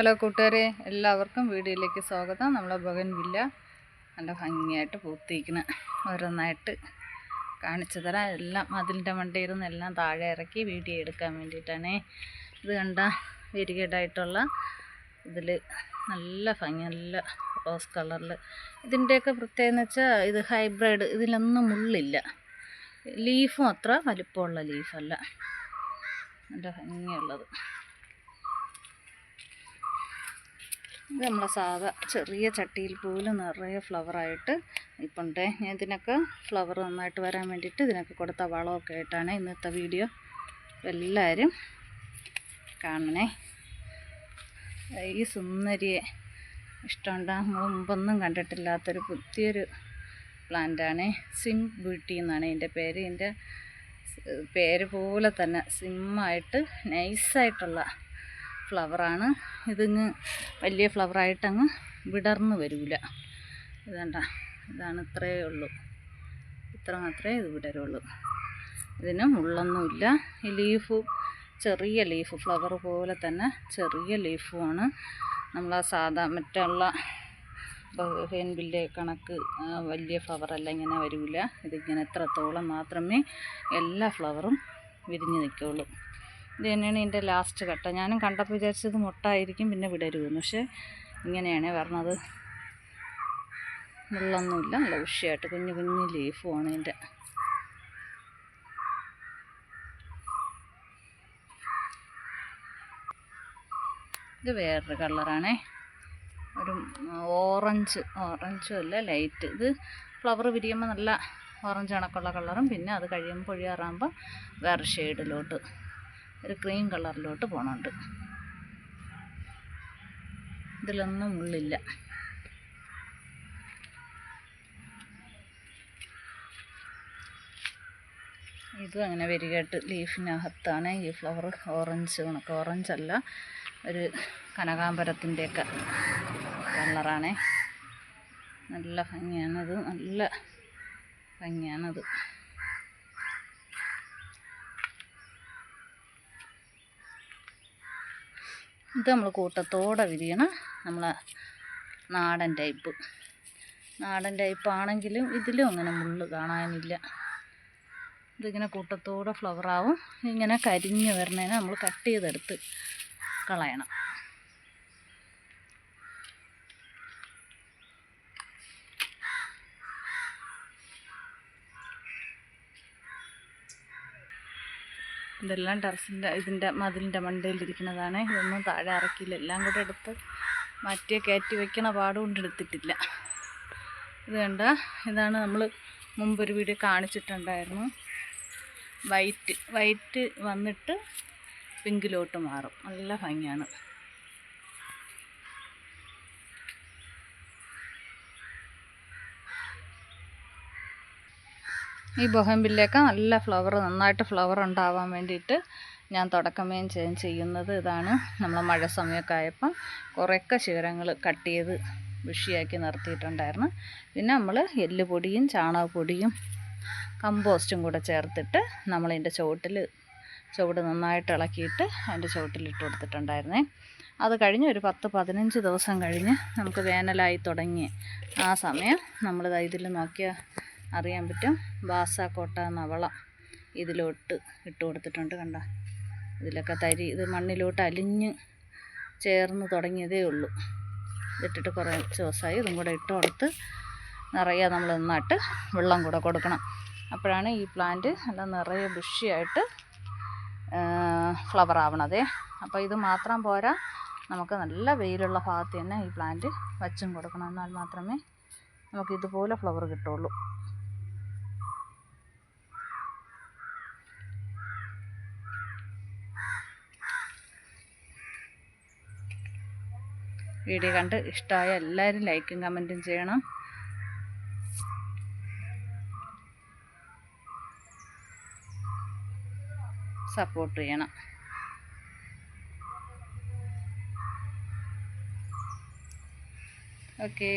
Hello കൂട്ടുകാരെ എല്ലാവർക്കും വീഡിയോയിലേക്ക് സ്വാഗതം. നമ്മളെ ബഗൻ വില്ല നല്ല ഭംഗിയായിട്ട് പൂത്തിരിക്കുന്ന ഓരോന്നായിട്ട് കാണിച്ചു തരാം. എല്ലാം മതിലിന്റെ മണ്ടയിൽ നിന്ന് എല്ലാം താഴെ ഇറക്കി വീഡിയോ എടുക്കാൻ വേണ്ടിയിട്ടാണേ. ഇത് കണ്ട വെരികേഡായിട്ടുള്ള ഇതിൽ നല്ല ഭംഗി നല്ല റോസ് കളറിൽ ഇതിന്റെയൊക്കെ പ്രത്യേകത എന്ന് വെച്ചാൽ ഇത് ഹൈബ്രിഡ് ഇതിലൊന്നും മുള്ളില്ല. ലീഫും അത്ര വലിപ്പമുള്ള ലീഫല്ല. നല്ല ഭംഗിയുള്ളത്. ഇത് നമ്മളെ സാധാ ചെറിയ ചട്ടിയിൽ പോലും നിറയെ ഫ്ലവറായിട്ട് ഇപ്പുണ്ട് ഞാൻ ഇതിനൊക്കെ ഫ്ലവർ നന്നായിട്ട് വരാൻ വേണ്ടിയിട്ട് ഇതിനൊക്കെ കൊടുത്ത വളമൊക്കെ ആയിട്ടാണ് ഇന്നത്തെ വീഡിയോ എല്ലാവരും കാണണേ. ഈ സുന്ദരിയെ ഇഷ്ടമുണ്ട്. നമ്മൾ മുമ്പൊന്നും കണ്ടിട്ടില്ലാത്തൊരു പുതിയൊരു പ്ലാന്റാണ് സിം ബ്യൂട്ടി എന്നാണ് എന്റെ പേര്. എന്റെ പേര് പോലെ തന്നെ സിമ്മായിട്ട് നൈസായിട്ടുള്ള ഫ്ലവറാണ്. ഇതിങ്ങ് വലിയ ഫ്ലവറായിട്ടങ്ങ് വിടർന്ന് വരില്ല ഇതണ്ട ഇതാണ് ഇത്രയേ ഉള്ളൂ. ഇത്ര മാത്രമേ ഇത് വിടരുള്ളൂ. ഇതിന് മുള്ളൊന്നുമില്ല. ഈ ലീഫ് ചെറിയ ലീഫ് ഫ്ലവർ പോലെ തന്നെ ചെറിയ ലീഫുമാണ്. നമ്മൾ ആ സാധാ മറ്റുള്ള ഹെൻബില്ലെ കണക്ക് വലിയ ഫ്ലവറല്ല ഇങ്ങനെ വരില്ല ഇതിങ്ങനെ എത്രത്തോളം മാത്രമേ എല്ലാ ഫ്ലവറും വിരിഞ്ഞ് നിൽക്കുകയുള്ളൂ ഇത് തന്നെയാണ് ഇതിന്റെ ലാസ്റ്റ് ഘട്ടം. ഞാനും കണ്ടപ്പോൾ വിചാരിച്ചത് മുട്ടായിരിക്കും പിന്നെ വിടരുമെന്ന് പക്ഷേ ഇങ്ങനെയാണ് വരണത്. മുള്ളൊന്നുമില്ല നല്ല ഉഷയായിട്ട് കുഞ്ഞു കുഞ്ഞു ലീഫുമാണ് ഇതിന്റെ. ഇത് വേറൊരു കളറാണേ ഒരു ഓറഞ്ച് ഓറഞ്ചും അല്ല ലൈറ്റ് ഇത് ഫ്ലവർ വിരിയുമ്പോൾ നല്ല ഓറഞ്ച് കണക്കുള്ള കളറും പിന്നെ അത് കഴിയുമ്പോൾ പൊഴിയാറാകുമ്പോൾ വേറെ ഷെയ്ഡിലോട്ട് ഒരു ക്രീം കളറിലോട്ട് പോകണുണ്ട് ഇതിലൊന്നും ഉള്ളില്ല. ഇതും അങ്ങനെ വരികയായിട്ട് ലീഫിനകത്താണ്. ഈ ഫ്ലവർ ഓറഞ്ച് കണക്ക്. അല്ല ഒരു കനകാമ്പരത്തിന്റെയൊക്കെ കളറാണേ. നല്ല ഭംഗിയാണത്. നല്ല ഭംഗിയാണത്. ഇത് നമ്മൾ കൂട്ടത്തോടെ വിരിയണ. നമ്മൾ നാടൻ ടൈപ്പ്. നാടൻ ടൈപ്പ് ആണെങ്കിലും ഇതിലും അങ്ങനെ മുള്ള് കാണാനില്ല. ഇതിങ്ങനെ കൂട്ടത്തോടെ ഫ്ലവറാവും ഇങ്ങനെ കരിഞ്ഞ് വരണേനെ നമ്മൾ കട്ട് ചെയ്തെടുത്ത് കളയണം. ഇതെല്ലാം ടെറസിന്റെ ഇതിന്റെ മതിലിന്റെ മണ്ടയിലിരിക്കുന്നതാണ്. ഇതൊന്നും താഴെ ഇറക്കിയില്ല എല്ലാം കൂടെ എടുത്ത് മാറ്റിയ കയറ്റി വയ്ക്കണ പാടുകൊണ്ട് എടുത്തിട്ടില്ല. ഇത് കണ്ട? ഇതാണ് നമ്മൾ മുമ്പൊരു വീഡിയോ കാണിച്ചിട്ടുണ്ടായിരുന്നു. വൈറ്റ് വൈറ്റ് വന്നിട്ട് പിങ്കിലോട്ട് മാറും. നല്ല ഭംഗിയാണ്. ഈ ബൊഹംബില്ലൊക്കെ നല്ല ഫ്ലവർ നന്നായിട്ട് ഫ്ലവർ ഉണ്ടാവാൻ വേണ്ടിയിട്ട് ഞാൻ തുടക്കമേ ചെയ്യാൻ ചെയ്യുന്നത് ഇതാണ്. നമ്മൾ മഴ സമയമൊക്കെ ആയപ്പം കുറേയൊക്കെ ശിഖരങ്ങൾ കട്ട് ചെയ്ത് വിഷിയാക്കി നിർത്തിയിട്ടുണ്ടായിരുന്നു. പിന്നെ നമ്മൾ എല്ലുപൊടിയും ചാണകപ്പൊടിയും കമ്പോസ്റ്റും കൂടെ ചേർത്തിട്ട് നമ്മളതിന്റെ ചുവട്ടിൽ ചുവട് നന്നായിട്ട് ഇളക്കിയിട്ട് അതിന്റെ ചുവട്ടിലിട്ട് കൊടുത്തിട്ടുണ്ടായിരുന്നേ. അത് കഴിഞ്ഞ് ഒരു പത്ത് പതിനഞ്ച് ദിവസം കഴിഞ്ഞ് നമുക്ക് വേനലായി തുടങ്ങി ആ സമയം നമ്മൾ ഇതിൽ നോക്കിയാൽ അറിയാൻ പറ്റും. ബാസാക്കോട്ട നവള ഇതിലോട്ട് ഇട്ട് കൊടുത്തിട്ടുണ്ട് കണ്ട? ഇതിലൊക്കെ തരി ഇത് മണ്ണിലോട്ട് അലിഞ്ഞ് ചേർന്ന് തുടങ്ങിയതേ ഉള്ളൂ. ഇതിട്ടിട്ട് കുറേ ദിവസമായി ഇതും കൂടെ ഇട്ട് കൊടുത്ത് നിറയെ നമ്മൾ നന്നായിട്ട് വെള്ളം കൂടെ കൊടുക്കണം. അപ്പോഴാണ് ഈ പ്ലാന്റ് നല്ല നിറയെ ബുഷിയായിട്ട് ഫ്ലവർ ആവണതേ. അപ്പോൾ ഇത് മാത്രം പോരാ നമുക്ക് നല്ല വെയിലുള്ള ഭാഗത്ത് തന്നെ ഈ പ്ലാന്റ് വച്ചും കൊടുക്കണം. എന്നാൽ മാത്രമേ നമുക്ക് ഇതുപോലെ ഫ്ലവർ കിട്ടുള്ളൂ വീഡിയോ കണ്ട് ഇഷ്ടമായ എല്ലാവരും ലൈക്കും കമന്റും ചെയ്യണം. സപ്പോർട്ട് ചെയ്യണം. ഓക്കേ.